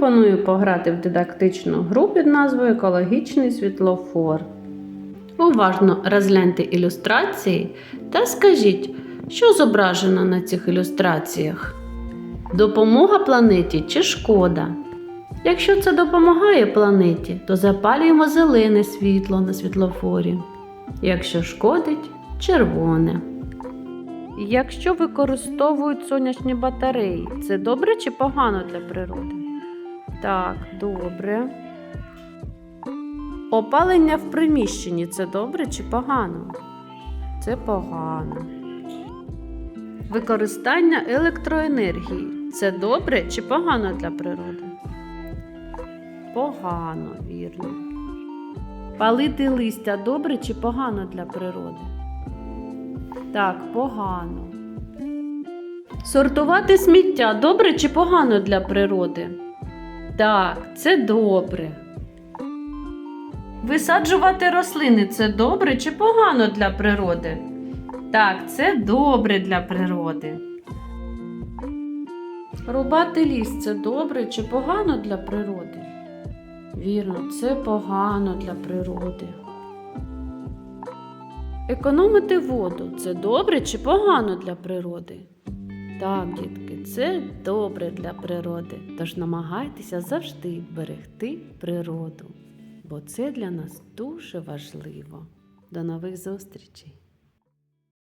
пропоную пограти в дидактичну гру під назвою Екологічний світлофор. Уважно розгляньте ілюстрації та скажіть, що зображено на цих ілюстраціях. Допомога планеті чи шкода? Якщо це допомагає планеті, то запалюємо зелене світло на світлофорі. Якщо шкодить червоне. Якщо використовують сонячні батареї, це добре чи погано для природи? Так, добре. Опалення в приміщенні це добре чи погано? Це погано. Використання електроенергії це добре чи погано для природи? Погано, вірно. Палити листя добре чи погано для природи? Так, погано. Сортувати сміття добре чи погано для природи? Так, це добре. Висаджувати рослини це добре чи погано для природи? Так, це добре для природи. Рубати ліс це добре чи погано для природи? Вірно, це погано для природи. Економити воду це добре чи погано для природи? Так, дітки, це добре для природи. Тож намагайтеся завжди берегти природу, бо це для нас дуже важливо. До нових зустрічей!